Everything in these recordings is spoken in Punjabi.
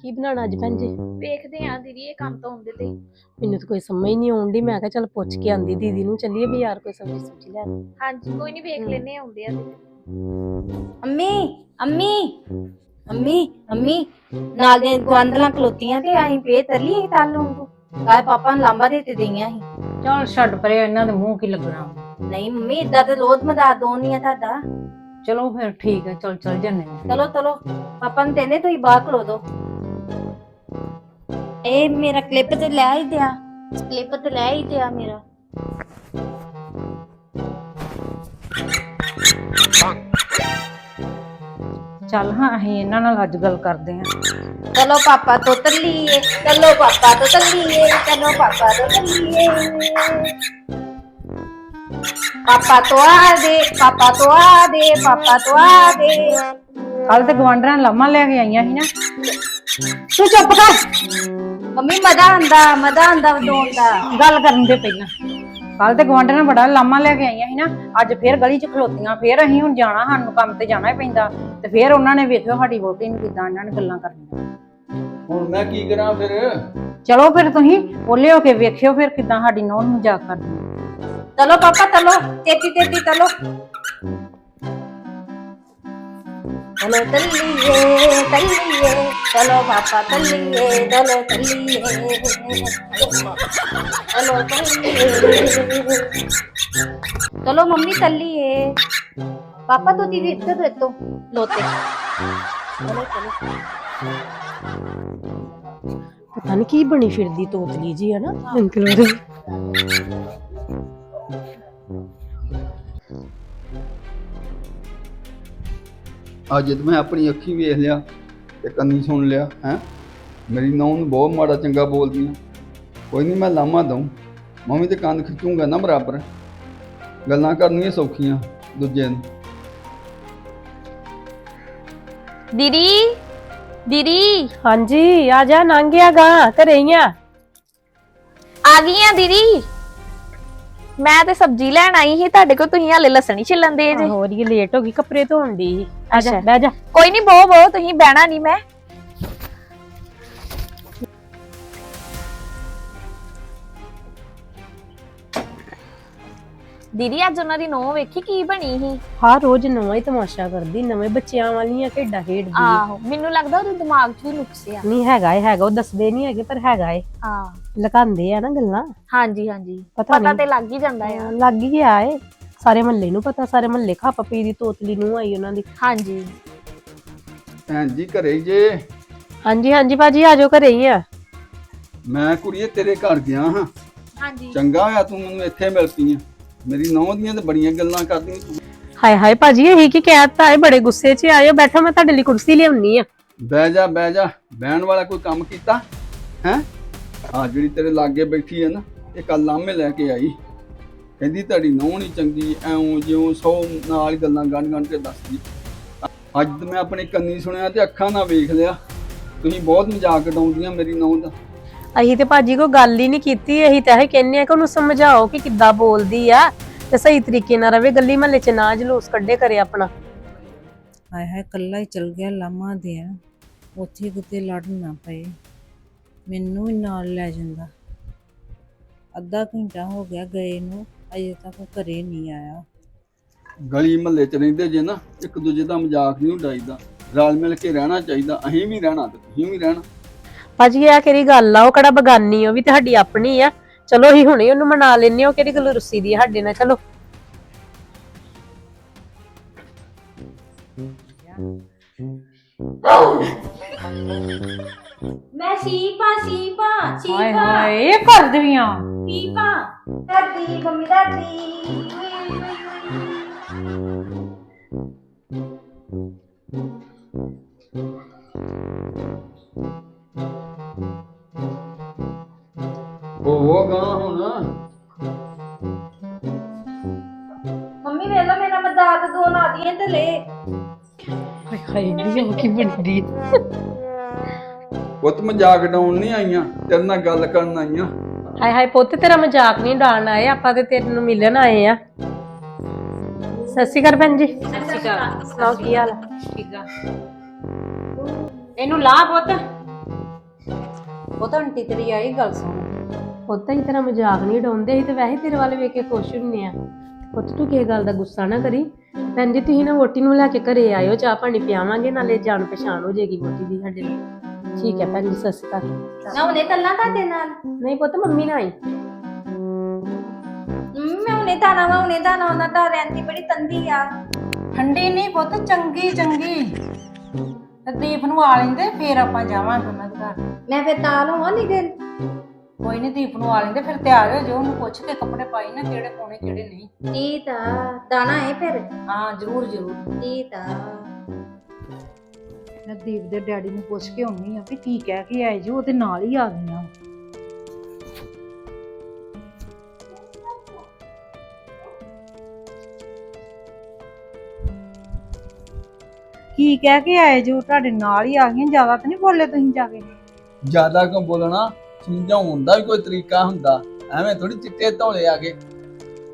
ਕੀ ਬਣਾਉਣਾ ਅੱਜ ਭੈਣ ਜੀ? ਵੇਖਦੇ ਆਂ ਦੀਦੀ ਇਹ ਕੰਮ ਤੋਂ ਆਉਂਦੇ ਤੇ। ਮੈਨੂੰ ਤਾਂ ਕੋਈ ਸਮਝ ਨਹੀਂ ਆਉਂਦੀ ਮੈਂ ਕਿਹਾ ਚੱਲ ਪੁੱਛ ਕੇ ਆਂਦੀ ਦੀਦੀ ਨੂੰ ਚੱਲੀਏ ਬਾਜ਼ਾਰ ਕੋਈ ਸਬਜ਼ੀ ਸੁਬਜ਼ੀ ਲੈਣ। ਹਾਂਜੀ ਕੋਈ ਨਹੀਂ ਵੇਖ ਲੈਨੇ ਆਉਂਦੇ ਆ ਤੇ। ਅੰਮੀ ਅੰਮੀ ਅੰਮੀ ਅੰਮੀ ਨਾਲ ਦੇ ਗਵਾਂਦਲਾਂ ਖਲੋਤੀਆਂ ਤੇ ਅਸੀਂ ਪੇ ਤਰਲੀ ਤਾਲੂ ਗਾਏ ਪਾਪਾ ਨੂੰ ਲਾਂਬਾ ਦੇ ਤੇ ਦਈਆਂ ਸੀ। ਚਲ ਛੱਡ ਪਰੇ ਇਹਨਾਂ ਦੇ ਮੂੰਹ ਕੀ ਲੱਗਣਾ? ਨਹੀਂ ਮੰਮੀ ਇਦਾਂ ਤੇ ਰੋਜ਼ ਮਦਾ ਦੋਨੀਆਂ ਤੁਹਾਡਾ। ਚਲੋ ਫਿਰ ਠੀਕ ਹੈ ਚਲ ਚਲ ਜੰਨੇ ਚਲੋ ਚਲੋ ਪਾਪਾ ਨੂੰ ਕਹਿੰਦੇ ਤੁਸੀਂ ਬਾਹਰ ਖਲੋ ਦੋ ਇਹ ਮੇਰਾ ਕਲਿੱਪ ਤੇ ਲੈ ਹੀ ਦਿਆ ਕਲਿੱਪ ਤੇ ਲੈ ਹੀ ਦਿਆ ਮੇਰਾ ਚੱਲ ਹਾਂ ਅਸੀਂ ਇਹਨਾਂ ਨਾਲ ਅੱਜ ਗੱਲ ਕਰਦੇ ਆਂ ਚਲੋ ਪਾਪਾ ਤੋਂ ਤੱਲੀਏ ਚਲੋ ਪਾਪਾ ਤੋਂ ਤੱਲੀਏ ਚਲੋ ਪਾਪਾ ਤੋਂ ਤੱਲੀਏ ਪਾਪਾ ਤੋਂ ਆ ਦੇ ਪਾਪਾ ਤੋਂ ਆ ਦੇ ਪਾਪਾ ਤੋਂ ਆ ਦੇ। ਕੱਲ ਤੇ ਗਵਾਂਢਰਾਂ ਲਾਮਾ ਲੈ ਕੇ ਆਈਆਂ ਸੀ ਨਾ। ਤੂੰ ਚੁੱਪ ਕਰ। ਮੰਮੀ ਮਜ਼ਾ ਆਂਦਾ ਮਜ਼ਾ ਆਂਦਾ ਵਡੋਣ ਦਾ। ਗੱਲ ਕਰਨ ਦੇ ਪਹਿਲਾਂ। ਕੱਲ ਤੇ ਗਵਾਂਢਰਾਂ ਬੜਾ ਲਾਮਾ ਲੈ ਕੇ ਆਈਆਂ ਸੀ ਨਾ। ਅੱਜ ਫੇਰ ਗਲੀ 'ਚ ਖਲੋਤੀਆਂ ਫੇਰ ਅਸੀਂ ਹੁਣ ਜਾਣਾ ਸਾਨੂੰ ਕੰਮ ਤੇ ਜਾਣਾ ਹੀ ਪੈਂਦਾ। ਤੇ ਫੇਰ ਉਹਨਾਂ ਨੇ ਵੇਖਿਓ ਸਾਡੀ ਵੋਟੀ ਨੂੰ ਕਿਦਾਂ ਇਹਨਾਂ ਨੇ ਗੱਲਾਂ ਕਰਨੀਆਂ। ਹੁਣ ਮੈਂ ਕੀ ਕਰਾਂ ਫਿਰ? ਚਲੋ ਫਿਰ ਤੁਸੀਂ ਓਲੇ ਹੋ ਕੇ ਵੇਖਿਓ ਫਿਰ ਕਿਦਾਂ ਸਾਡੀ ਨੌਂ ਨੂੰ ਮਜ਼ਾਕ ਕਰਦੀ। ਚਲੋ ਪਾਪਾ ਚਲੋ ਤੇਤੀ ਤੇਤੀ ਚਲੋ ਚਲੋ ਤੱਲੀਏ ਤੱਲੀਏ ਚਲੋ ਪਾਪਾ ਤੱਲੀਏ ਚਲੋ ਤੱਲੀਏ ਚਲੋ ਤੱਲੀਏ ਚਲੋ ਮੰਮੀ ਤੱਲੀਏ ਪਾਪਾ ਤੂੰ ਦੀਦੀ ਇੱਥੇ ਤੋਂ ਇੱਥੋਂ ਲੋਤੇ ਚਲੋ ਚਲੋ ਪਤਾ ਨਹੀਂ ਕੀ ਬਣੀ ਫਿਰਦੀ ਤੋਤਲੀ ਜੀ ਹੈ ਨਾ ਅੰਕਲ ਉਹਦੇ ਅੱਜ ਜਦ ਮੈਂ ਆਪਣੀ ਅੱਖੀ ਵੇਖ ਲਿਆ ਤੇ ਕੰਨੀ ਸੁਣ ਲਿਆ ਹੈ? ਮੇਰੀ ਨੌਂ ਨੂੰ ਬਹੁਤ ਮਾੜਾ ਚੰਗਾ ਬੋਲਦੀਆਂ ਕੋਈ ਨਹੀਂ ਮੈਂ ਲਾਮਾ ਦਊਂ। ਮੰਮੀ ਤੇ ਕੰਨ ਖਿੱਚੂੰਗਾ ਨਾ ਬਰਾਬਰ। ਗੱਲਾਂ ਕਰਨੀਆਂ ਸੌਖੀਆਂ ਦੂਜੇ ਨੂੰ। ਦੀਦੀ ਦੀਦੀ। ਹਾਂਜੀ ਆ ਜਾ ਨੰਗਿਆ ਗਾ ਘਰੇ ਹੀ ਆ। ਆ ਗਈ ਆ ਦੀਦੀ। ਮੈਂ ਤੇ ਸਬਜ਼ੀ ਲੈਣ ਆਈ ਸੀ ਤੁਹਾਡੇ ਕੋਲ ਤੁਸੀਂ ਹਾਲੇ ਲਸਣ ਹੀ ਛਿੱਲਣ ਦੇ ਜੇ। ਹੋਰ ਇਹ ਲੇਟ ਹੋ ਗਈ ਕੱਪੜੇ ਧੋਣ ਦੀ ਆ ਜਾ ਅੱਛਾ। ਬਹਿ ਜਾ। ਕੋਈ ਨਹੀਂ ਬਹੁ ਬਹੁ ਤੁਸੀਂ ਬਹਿਣਾ ਨਹੀਂ ਮੈਂ। ਦੀਦੀ ਅੱਜ ਉਹਨਾਂ ਦੀ ਨੋ ਵੇਖੀ ਕੀ ਬਣੀ ਸੀ? ਹਰ ਰੋਜ਼ ਨਵਾਂ ਹੀ ਤਮਾਸ਼ਾ ਕਰਦੀ ਨਵੇਂ ਬੱਚਿਆਂ ਵਾਲੀਆਂ ਖੇਡਾਂ ਖੇਡਦੀ ਹੈ। ਆਹੋ ਮੈਨੂੰ ਲੱਗਦਾ ਉਹਦੇ ਦਿਮਾਗ 'ਚ ਵੀ ਨੁਕਸ ਆ। ਨਹੀਂ ਹੈਗਾ ਏ ਹੈਗਾ ਉਹ ਦੱਸਦੇ ਨਹੀਂ ਹੈਗੇ ਪਰ ਹੈਗਾ ਏ। ਹਾਂ। ਲੁਕਾਉਂਦੇ ਆ ਨਾ ਗੱਲਾਂ। ਹਾਂਜੀ ਹਾਂਜੀ। ਪਤਾ ਪਤਾ ਨਹੀਂ। ਤੇ ਲੱਗ ਹੀ ਜਾਂਦਾ ਆ। ਲੱਗ ਹੀ ਗਿਆ ਏ। ਸਾਰੇ ਮਹੱਲੇ ਨੂੰ ਪਤਾ ਸਾਰੇ ਮਹੱਲੇ ਖੱਪ ਪੀ ਦੀ ਤੋਤਲੀ ਨੂੰ ਆਈ ਉਹਨਾਂ ਦੀ। ਹਾਂਜੀ। ਭੈਣ ਜੀ ਘਰੇ ਹੀ ਜੇ? ਹਾਂਜੀ ਹਾਂਜੀ ਭਾਜੀ ਆ ਜਾਓ ਘਰੇ ਹੀ ਆ। ਮੈਂ ਕੁੜੀਏ ਤੇਰੇ ਘਰ ਗਿਆ ਹਾਂ। ਹਾਂਜੀ। ਚੰਗਾ ਹੋਇਆ ਤੂੰ ਮੈਨੂੰ ਇੱਥੇ ਮਿਲ ਪਈ ਆਂ। ਮੇਰੀ ਨੌਂ ਦੀਆਂ ਤੇ ਬੜੀਆਂ ਗੱਲਾਂ ਕਰਦੀਆਂ। ਤੂੰ ਹਾਏ ਹਾਏ ਭਾਜੀ ਇਹੀ ਕੀ ਕਹਿਤਾ ਏ ਬੜੇ ਗੁੱਸੇ 'ਚ ਆਇਓ ਬੈਠੋ ਮੈਂ ਤੁਹਾਡੇ ਲਈ ਕੁਰਸੀ ਲਿਆਉਣੀ ਆ। ਬਹਿ ਜਾ ਬਹਿ ਜਾ ਬਹਿਣ ਵਾਲਾ ਕੋਈ ਕੰਮ ਕੀਤਾ? ਹੈ? ਆ ਜਿਹੜੀ ਤੇਰੇ ਲਾਗੇ ਬੈਠੀ ਹੈ ਨਾ ਇਹ ਕੱਲ ਲਾਮੇ ਲੈ ਕੇ ਆਈ। ਕਹਿੰਦੀ ਤੁਹਾਡੀ ਨੌਂ ਨਹੀਂ ਚੰਗੀ ਐਉਂ ਜਿਉਂ ਸੌ ਨਾਲ ਹੀ ਗੱਲਾਂ ਗੰਢ ਗੰਢ ਕੇ ਦੱਸਦੀ। ਅੱਜ ਮੈਂ ਆਪਣੇ ਕੰਨੀ ਸੁਣਿਆ ਤੇ ਅੱਖਾਂ ਨਾਲ ਵੇਖ ਲਿਆ। ਤੁਸੀਂ ਬਹੁਤ ਮਜ਼ਾਕ ਉਡਾਉਂਦੀਆਂ ਮੇਰੀ ਨੌਂ ਦਾ। ਅਸੀਂ ਤੇ ਭਾਜੀ ਕੋਈ ਗੱਲ ਹੀ ਨਹੀਂ ਕੀਤੀ ਅਸੀਂ ਤਾਂ ਇਹ ਕਹਿੰਨੇ ਆ ਕਿ ਉਹਨੂੰ ਸਮਝਾਓ ਕਿ ਕਿੱਦਾਂ ਬੋਲਦੀ ਆ ਤੇ ਸਹੀ ਤਰੀਕੇ ਨਾਲ ਰਵੇ ਗੱਲੀ ਮਹੱਲੇ 'ਚ ਨਾ ਜਲੂਸ ਕੱਢੇ ਕਰੇ ਆਪਣਾ। ਹਾਏ ਹਾਏ ਕੱਲਾ ਹੀ ਚਲ ਗਿਆ ਲਾਮਾ ਦੇਣ ਉੱਥੇ ਕਿਤੇ ਲੜ ਨਾ ਪਏ। ਮੈਨੂੰ ਵੀ ਨਾਲ ਲੈ ਜਾਂਦਾ। ਅੱਧਾ ਘੰਟਾ ਹੋ ਗਿਆ ਗਏ ਨੂੰ ਅਜੇ ਤੱਕ ਘਰੇ ਨਹੀਂ ਆਇਆ। ਗਲੀ ਮਹੱਲੇ 'ਚ ਰਹਿੰਦੇ ਜੇ ਨਾ ਇੱਕ ਦੂਜੇ ਦਾ ਮਜ਼ਾਕ ਨਹੀਂ ਉਡਾਈਦਾ। ਰਲ ਮਿਲ ਕੇ ਰਹਿਣਾ ਚਾਹੀਦਾ ਅਸੀਂ ਵੀ ਰਹਿਣਾ ਤੇ ਤੁਸੀਂ ਵੀ ਰਹਿਣਾ। ਭਾਜੀ ਇਹ ਕਿਹੜੀ ਗੱਲ ਆ? ਉਹ ਕਿਹੜਾ ਬਗਾਨੀ ਉਹ ਵੀ ਤੇ ਸਾਡੀ ਆਪਣੀ ਆ। ਚਲੋ ਅਸੀਂ ਹੁਣੇ ਉਹਨੂੰ ਮਨਾ ਲੈਨੇ ਉਹ ਕਿਹੜੀ ਗੱਲ ਰੁੱਸੀ ਦੀ ਆ ਸਾਡੇ ਨਾਲ? ਚਲੋ। ਮੈਂ ਸੀਪਾ ਸੀਪਾ ਹਾਏ ਸੀਪਾ ਹਾਏ ਇਹ ਕਰਦੀਆਂ ਸੀਪਾ ਦਾਦੀ ਮੰਮੀ ਦਾਦੀ ਹੋਗਾ ਹੁਣ ਮੰਮੀ ਵੇਲਾ ਮੇਰਾ ਮਦਾਦ ਦੋ ਨਾ ਦੀਆਂ ਤੇ ਲੈ। ਹਾਏ ਹਾਏ ਨੀ ਉਹ ਕੀ ਬਣੀ ਪੁੱਤ ਮਜ਼ਾਕ ਉਡਾਉਣ ਨਹੀਂ ਆਈਆਂ ਤੇਰੇ ਨਾਲ ਗੱਲ ਕਰਨ ਆਈਆਂ। ਹਾਏ ਹਾਏ ਪੁੱਤ ਤੇਰਾ ਮਜ਼ਾਕ ਨਹੀਂ ਡਾਲਣ ਆਏ ਆਪਾਂ ਤੇ ਤੇਰੇ ਨੂੰ ਮਿਲਣ ਆਏ ਆ। ਸਤਿ ਸ਼੍ਰੀ ਅਕਾਲ ਭੈਣ ਜੀ। ਸਤਿ ਸ਼੍ਰੀ ਅਕਾਲ। ਸੁਣਾਓ ਕੀ ਹਾਲ ਆ? ਠੀਕ ਆ। ਇਹਨੂੰ ਲਾ ਪੁੱਤ। ਪੁੱਤ ਆਂਟੀ ਤੇਰੀ ਆਈ ਗੱਲ ਸੁਣ। ਪੁੱਤ ਹੀ ਤੇਰਾ ਮਜ਼ਾਕ ਨਹੀਂ ਡਾਉਂਦੇ ਅਸੀਂ ਤੇ ਵੈਸੇ ਤੇਰੇ ਵੱਲ ਵੇਖ ਕੇ ਖੁਸ਼ ਹੁੰਨੇ ਆ। ਪੁੱਤ ਤੂੰ ਕਿਸੇ ਗੱਲ ਦਾ ਗੁੱਸਾ ਨਾ ਕਰੀ। ਭੈਣ ਜੀ ਤੁਸੀਂ ਨਾ ਵੋਟੀ ਨੂੰ ਲੈ ਕੇ ਘਰੇ ਆਇਓ ਚਾਹ ਪਾਣੀ ਪਿਆਵਾਂਗੇ ਨਾਲੇ ਜਾਣ ਪਛਾਣ ਹੋ ਜਾਏਗੀ ਵੋਟੀ ਦੀ ਸਾਡੇ ਨਾਲ ਠੀਕ ਹੈ ਭੈਣ ਜੀ ਸਤਿ ਸ਼੍ਰੀ ਅਕਾਲ। ਮੈਂ ਹੁਣੇ ਤੁਹਾਡੇ ਨਾਲ? ਨਹੀਂ ਪੁੱਤ ਮੰਮੀ ਨਾ ਆਈ ਮੈਂ ਹੁਣੇ ਤਾਣਾ ਵਾ ਹੁਣੇ ਤਾਣਾ ਉਹਨਾਂ ਦਾ ਰਹਿੰਦੀ ਬੜੀ ਤੰਦੀ ਆ। ਠੰਡੀ ਨਹੀਂ ਪੁੱਤ ਚੰਗੀ ਚੰਗੀ। ਤੇ ਦੀਪ ਨੂੰ ਆ ਲੈਂਦੇ ਫੇਰ ਆਪਾਂ ਜਾਵਾਂਗੇ ਉਹਨਾਂ ਦੇ ਘਰ। ਮੈਂ ਫਿਰ ਤਾਲ ਹੋਵਾਂ ਨਿਗਲ ਕੋਈ ਨਹੀਂ ਦੀਪ ਨੂੰ ਆ ਲੈਂਦੇ ਫਿਰ ਤਿਆਰ ਹੋ ਜਾਓ ਉਹਨੂੰ ਪੁੱਛ ਕੇ ਕੱਪੜੇ ਪਾਈ ਨਾ ਕਿਹੜੇ ਪਾਉਣੇ ਕਿਹੜੇ ਨਹੀਂ। ਠੀਕ ਆ ਦਾਣਾ ਹੈ ਫਿਰ? ਹਾਂ ਜ਼ਰੂਰ ਜ਼ਰੂਰ। ਠੀਕ ਆ ਮੈਂ ਦੀਪ ਦੇ ਡੈਡੀ ਨੂੰ ਪੁੱਛ ਕੇ ਆਉਣੀ ਆ ਵੀ ਕੀ ਕਹਿ ਕੇ ਆਏ ਜੀ ਉਹਦੇ ਨਾਲ ਹੀ ਆ ਗਈਆਂ। ਕੀ ਕਹਿ ਕੇ ਆਏ ਜੋ ਤੁਹਾਡੇ ਨਾਲ ਹੀ ਆ ਗਈਆਂ ਜ਼ਿਆਦਾ ਤਾਂ ਨਹੀਂ ਬੋਲੇ ਤੁਸੀਂ ਜਾ ਕੇ? ਜ਼ਿਆਦਾ ਕਿਉਂ ਬੋਲਣਾ? ਸਮਝਾਉਣ ਦਾ ਵੀ ਕੋਈ ਤਰੀਕਾ ਹੁੰਦਾ ਐਵੇਂ ਥੋੜੀ ਚਿੱਟੇ ਧੌਲੇ ਆ ਗਏ।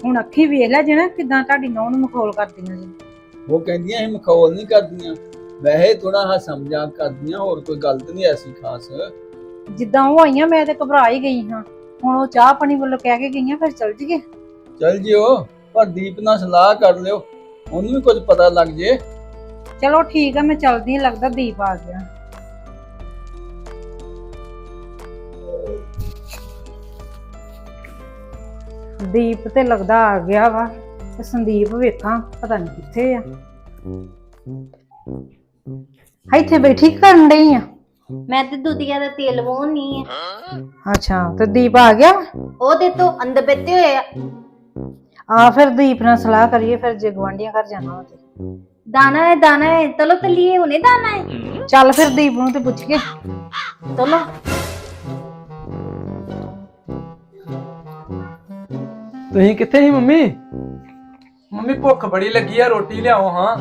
ਹੁਣ ਅੱਖੀ ਵੇਖ ਲੈ ਜਣਾ ਕਿਦਾਂ ਤੁਹਾਡੀ ਨੌਂ ਨੂੰ ਮਖੌਲ ਕਰਦੀਆਂ ਜੀ ਉਹ ਕਹਿੰਦੀਆਂ ਇਹ ਮਖੌਲ ਨਹੀਂ ਕਰਦੀਆਂ। ਵੈਸੇ ਥੋੜਾ ਹਾਸਾ ਮਜ਼ਾਕ ਕਰਦੀਆਂ ਹੋਰ ਕੋਈ ਗਲਤ ਨਹੀਂ ਐਸੀ ਖਾਸ। ਜਿੱਦਾਂ ਉਹ ਆਈਆਂ ਮੈਂ ਤੇ ਘਬਰਾ ਹੀ ਗਈ ਹਾਂ। ਹੁਣ ਉਹ ਚਾਹ ਪਾਣੀ ਵੱਲੋਂ ਕਹਿ ਕੇ ਗਈਆਂ ਫਿਰ ਚੱਲ ਜੀਏ। ਚੱਲ ਜਿਓ ਪਰ ਦੀਪ ਨਾਲ ਸਲਾਹ ਕਰ ਲਿਓ। ਉਹਨੂੰ ਵੀ ਕੁਝ ਪਤਾ ਲੱਗ ਜੇ। ਚਲੋ ਠੀਕ ਆ ਮੈਂ ਚੱਲਦੀ ਹਾਂ ਲੱਗਦਾ ਦੀਪ ਆ ਗਿਆ। ਦੀਪ ਤੇ ਲੱਗਦਾ ਆ ਗਿਆ ਵਾ। ਤੇ ਸੰਦੀਪ ਵੇਖਾਂ ਪਤਾ ਨਹੀਂ ਕਿੱਥੇ ਆ। ਇੱਥੇ ਬੈਠੀ ਕੀ ਕਰਨ ਡਈ ਆ। ਮੈਂ ਤੇ ਦੁਧੀਆ ਦਾ ਤੇਲ ਵਾਉਣੀ ਆ। ਅੱਛਾ ਤੇ ਦੀਪ ਆ ਗਿਆ? ਉਹਦੇ ਤੋਂ ਅੰਦਰ ਬੈਠੇ ਹੋਏ ਆ। ਆ ਫਿਰ ਦੀਪ ਨਾਲ ਸਲਾਹ ਕਰੀਏ ਫਿਰ ਜੇ ਗਵਾਂਢੀਆਂ ਘਰ ਜਾਣਾ ਵਾ ਤੇ। ਦਾਣਾ ਹੈ ਦਾਣਾ ਹੈ। ਚਲੋ ਤਲੀਏ ਹੁਣੇ ਦਾਣਾ ਹੈ। ਚੱਲ ਫਿਰ ਦੀਪ ਨੂੰ ਤੇ ਪੁੱਛ ਕੇ। ਚਲੋ। ਤੁਸੀਂ ਕਿੱਥੇ ਸੀ ਮੰਮੀ? ਮੰਮੀ ਭੁੱਖ ਬੜੀ ਲੱਗੀ ਆ ਰੋਟੀ ਲਿਆਓ ਹਾਂ।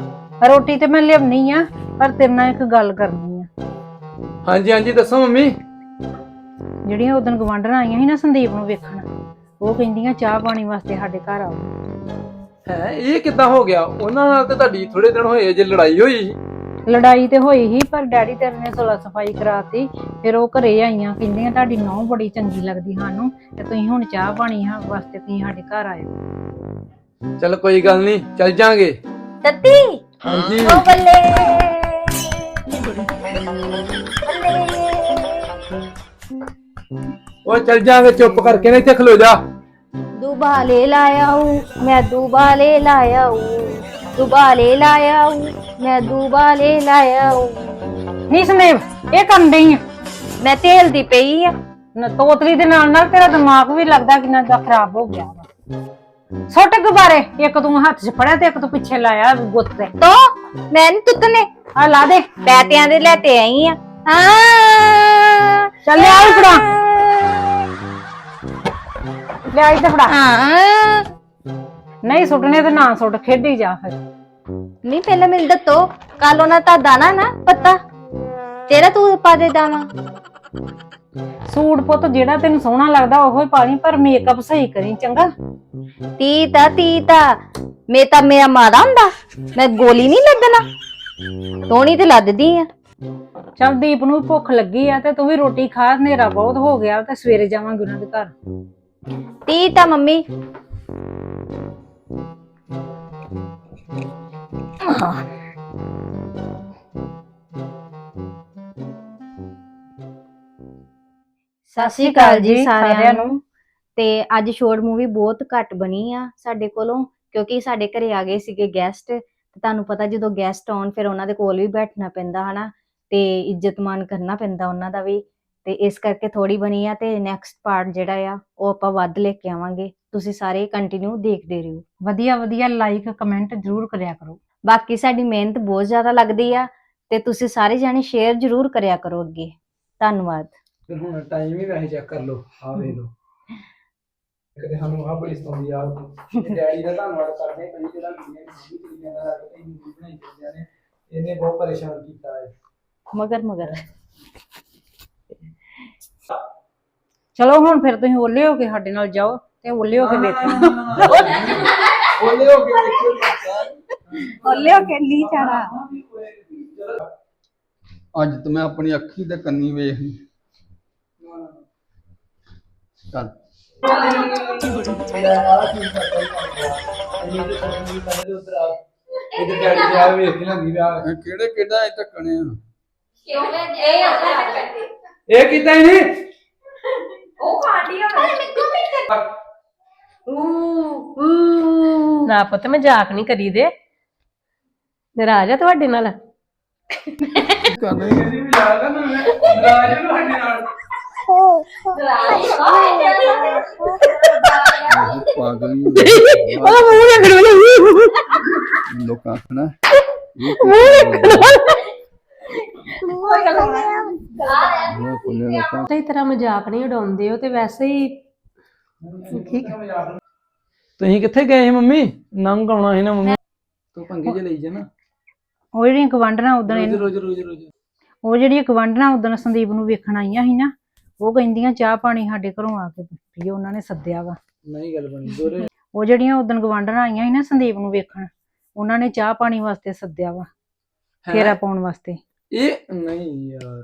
ਰੋਟੀ ਤੇ ਮੈਂ ਲਿਆਉਣੀ ਆ ਪਰ ਤੇਰੇ ਨਾਲ ਇੱਕ ਗੱਲ ਕਰਨੀ ਆ। ਹਾਂਜੀ ਹਾਂਜੀ ਦੱਸੋ ਮੰਮੀ। ਜਿਹੜੀਆਂ ਉਦੋਂ ਗਵਾਂਢਣਾਂ ਆਈਆਂ ਸੀ ਨਾ ਸੰਦੀਪ ਨੂੰ ਵੇਖਣ ਉਹ ਕਹਿੰਦੀਆਂ ਚਾਹ ਪਾਣੀ ਵਾਸਤੇ ਸਾਡੇ ਘਰ ਆਓ। ਹੈ ਇਹ ਕਿੱਦਾਂ ਹੋ ਗਿਆ? ਉਹਨਾਂ ਨਾਲ ਤੇ ਤੁਹਾਡੀ ਥੋੜੇ ਦਿਨ ਹੋਏ ਜੇ ਲੜਾਈ ਹੋਈ। ਸੀ ਲੜਾਈ ਤੇ ਹੋਈ ਹੀ ਪਰ ਡੈਡੀ ਤੇਰੇ ਨੇ ਸੁਲਾ ਸਫ਼ਾਈ ਕਰਾਤੀ। ਫਿਰ ਉਹ ਘਰੇ ਆਈਆਂ ਕਹਿੰਦੀਆਂ ਤੁਹਾਡੀ ਨੌਂ ਬੜੀ ਚੰਗੀ ਲੱਗਦੀ ਸਾਨੂੰ ਤੇ ਤੁਸੀਂ ਹੁਣ ਚਾਹ ਪਾਣੀ ਹਾਂ ਵਾਸਤੇ ਤੁਸੀਂ ਸਾਡੇ ਘਰ ਆਇਓ। ਚਲ ਕੋਈ ਗੱਲ ਨਹੀਂ ਚੱਲ ਜਾਾਂਗੇ। ਤਤੀ ਹਾਂਜੀ। ਉਹ ਬੱਲੇ। ਉਹ ਚੱਲ ਜਾਾਂਗੇ ਚੁੱਪ ਕਰਕੇ ਨਾ ਇੱਥੇ ਖਲੋ ਜਾ। ਦੁਬਾ ਲਾਇਆ ਹੂੰ ਮੈਂ ਦੁਬਾ ਲਾਇਆ ਹੂੰ ਦੁਬਾ ਲਾਇਆ ਹੂੰ। मैं दुबाले लाया हूँ ਨਹੀਂ ਸੰਦੀਪ ਇਹ ਕਰਨ ਡਈ ਆ मैं तेल दी पई आ ਨ- ਤੋਤਲੀ ਦੇ ਨਾਲ ਨਾਲ ਤੇਰਾ ਦਿਮਾਗ ਵੀ ਲੱਗਦਾ ਕਿੰਨਾ ਦਾ ਖਰਾਬ ਹੋ ਗਿਆ ਵਾ ਸੁੱਟ ਗੁਬਾਰੇ ਇੱਕ ਤੂੰ ਹੱਥ 'ਚ ਫੜਿਆ ਤੇ ਇੱਕ ਤੂੰ ਪਿੱਛੇ ਲਾਇਆ ਗੁੱਤ ਤੇ तो मैं नहीं तुतने ਆ ਲਾ ਦੇ पैतियां दे लेते आई आ हाँ ਚੱਲ ਲਿਆ ਵੀ ਫੜਾ ਲਿਆ ਇੱਥੇ ਫੜਾ हाँ ਨਹੀਂ ਸੁੱਟਣੇ ਤੇ ਨਾ ਸੁੱਟ ਖੇਡੀ ਜਾ ਫਿਰ ਨਹੀਂ ਪਹਿਲਾਂ ਮੈਨੂੰ ਦੱਸੋ ਕੱਲ ਉਹਨਾਂ ਤਾਂ ਦਾਣਾ ਨਾ ਪੱਤਾ? ਤੇਰਾ ਤੂੰ ਪਾ ਦੇ ਦਾਣਾ। ਸੂਟ ਪੁੱਤ ਜਿਹੜਾ ਤੈਨੂੰ ਸੋਹਣਾ ਲੱਗਦਾ ਉਹੋ ਹੀ ਪਾ ਪਰ ਮੇਕਅਪ ਸਹੀ ਕਰੀ ਚੰਗਾ? ਤੀ ਤਾ ਤੀ ਤਾ। ਮੈਂ ਤਾਂ ਮੇਰਾ ਮਾਦਾ ਹੁੰਦਾ। ਮੈਂ ਗੋਲੀ ਨਹੀਂ ਲੱਗਣਾ। ਟੋਣੀ ਤੇ ਲੱਦਦੀ ਆ। ਚਲ ਦੀਪ ਨੂੰ ਭੁੱਖ ਲੱਗੀ ਆ ਤੇ ਤੂੰ ਵੀ ਰੋਟੀ ਖਾ ਹਨੇਰਾ ਬਹੁਤ ਹੋ ਗਿਆ ਤੇ ਸਵੇਰੇ ਜਾਵਾਂਗੇ ਉਹਨਾਂ ਦੇ ਘਰ। ਤੀ ਤਾਂ ਮੰਮੀ। ਹਾਂ ਸਤਿ ਸ਼੍ਰੀ ਅਕਾਲ ਜੀ ਸਾਰਿਆਂ ਨੂੰ। ਤੇ ਅੱਜ ਸ਼ੋਰਟ ਮੂਵੀ ਬਹੁਤ ਘੱਟ ਬਣੀ ਆ ਸਾਡੇ ਕੋਲੋਂ ਕਿਉਂਕਿ ਸਾਡੇ ਘਰੇ ਆ ਗਏ ਸੀਗੇ ਗੈਸਟ ਤੇ ਤੁਹਾਨੂੰ ਪਤਾ ਜਦੋਂ ਗੈਸਟ ਆਉਣ ਫਿਰ ਉਹਨਾਂ ਦੇ ਕੋਲ ਵੀ ਬੈਠਣਾ ਪੈਂਦਾ ਹਨਾ ਤੇ ਇੱਜਤ ਮਾਨ ਕਰਨਾ ਪੈਂਦਾ ਉਹਨਾਂ ਦਾ ਵੀ। ਤੇ ਇਸ ਕਰਕੇ ਥੋੜੀ ਬਣੀ ਆ ਤੇ ਨੈਕਸਟ ਪਾਰਟ ਜਿਹੜਾ ਆ ਉਹ ਆਪਾਂ ਵੱਧ ਲੈ ਕੇ ਆਵਾਂਗੇ। ਤੁਸੀਂ ਸਾਰੇ ਕੰਟੀਨਿਊ ਦੇਖਦੇ ਰਹੋ। ਵਧੀਆ ਵਧੀਆ ਲਾਈਕ ਕਮੈਂਟ ਜ਼ਰੂਰ ਕਰਿਆ ਕਰੋ। ਬਾਕੀ ਸਾਡੀ ਮਿਹਨਤ ਬਹੁਤ ਜ਼ਿਆਦਾ ਲੱਗਦੀ ਆ ਤੇ ਤੁਸੀਂ ਸਾਰੇ ਜਾਣੇ ਸ਼ੇਅਰ ਜ਼ਰੂਰ ਕਰਿਆ ਕਰੋ ਅੱਗੇ ਧੰਨਵਾਦ ਫਿਰ ਹੁਣ ਟਾਈਮ ਹੀ ਵੈਸੇ ਚੈੱਕ ਕਰ ਲਓ ਆ ਵੇਖ ਲਓ ਕਦੇ ਸਾਨੂੰ ਆ ਬੜੀ ਸਤਾਉਂਦੀ ਆ ਡੈਡੀ ਦਾ ਧੰਨਵਾਦ ਕਰਦੇ ਭਾਈ ਜਿਹੜਾ ਦੁਨੀਆ ਦੀ ਬੁੱਧੀ ਤਰੀਕੇ ਨਾਲ ਰੱਖ ਕੇ ਹਿੰਦੀ ਬਣਾਈ ਜਾਂਦੇ ਨੇ ਇਹਨੇ ਬਹੁਤ ਪਰੇਸ਼ਾਨ ਕੀਤਾ ਹੈ ਮਗਰ ਮਗਰ ਚਲੋ ਹੁਣ ਫਿਰ ਤੁਸੀਂ ਓਲੇ ਹੋ ਕੇ ਸਾਡੇ ਨਾਲ ਜਾਓ ਤੇ ਓਲੇ ਹੋ ਕੇ ਵੇਖੋ ਬੋਲੇ ਹੋ ਕੇ ਵੇਖਿਓ ਕੇ ਨਹੀਂ ਅੱਜ ਤਾਂ ਮੈਂ ਆਪਣੀ ਅੱਖੀ ਤੇ ਕੰਨੀ ਵੇਖ ਲਈ। ਚੱਲ। ਇਧਰ ਡੈਡੀ ਜੀ ਆ ਵੇਖ ਕੇ ਲੰਦੀ ਵਿਆਹ ਇਹ ਕਿਹੜੇ ਕਿਹੜਾ ਇਹ ਟੱਕਣੇ ਆ। ਇਹ ਕੀਤਾ ਹੀ। ਨਹੀਂ ਨਾ ਪੁੱਤ ਮਜ਼ਾਕ ਨਹੀਂ ਕਰੀਦੇ। ਨਾਰਾਜ਼ ਆ ਤੁਹਾਡੇ ਨਾਲ? ਵੀ। ਮੈਂ ਪਾਗਲ ਹੀ ਮੂੰਹ ਲੋਕਾਂ ਆਖਣਾ ਇਹ ਲੋਕਾਂ ਤਰ੍ਹਾਂ ਮਜ਼ਾਕ ਨਹੀਂ ਉਡਾਉਂਦੇ ਹੋ ਤੇ ਵੈਸੇ ਹੀ ਠੀਕ। ਤੁਸੀਂ ਕਿੱਥੇ ਗਏ ਸੀ ਮੰਮੀ? ਨੰਗ ਆਉਣਾ ਸੀ ਨਾ ਮੰਮੀ। ਤੂੰ ਪੰਗੇ ਜੇ ਲਈ ਜੇ ਨਾ ਉਹ ਜਿਹੜੀਆਂ ਗਵਾਂਢਣਾ ਉਦੋਂ ਰੋਜ਼ ਰੋਜ਼ ਰੋਜ਼ ਰੋਜ਼। ਉਹ ਜਿਹੜੀਆਂ ਗਵਾਂਢਣਾ ਉਦੋਂ ਸੰਦੀਪ ਨੂੰ ਵੇਖਣ ਆਈਆਂ ਸੀ ਨਾ ਉਹ ਕਹਿੰਦੀਆਂ ਚਾਹ ਪਾਣੀ ਸਾਡੇ ਘਰੋਂ ਆ ਕੇ ਪੀਓ ਉਹਨਾਂ ਨੇ ਸੱਦਿਆ ਵਾ। ਨਹੀਂ ਗੱਲ ਬਣੀ ਦੋਰੇ ਉਹ ਜਿਹੜੀਆਂ ਉਦੋਂ ਗਵਾਂਢਣਾ ਆਈਆਂ ਸੀ ਨਾ ਸੰਦੀਪ ਨੂੰ ਵੇਖਣ ਉਹਨਾਂ ਨੇ ਚਾਹ ਪਾਣੀ ਵਾਸਤੇ ਸੱਦਿਆ ਵਾ ਫੇਰਾ ਪਾਉਣ ਵਾਸਤੇ। ਇਹ ਨਹੀਂ ਯਾਰ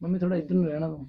ਮੰਮੀ ਥੋੜਾ ਇੱਧਰ ਨੂੰ ਰਹਿਣਾ ਤੂੰ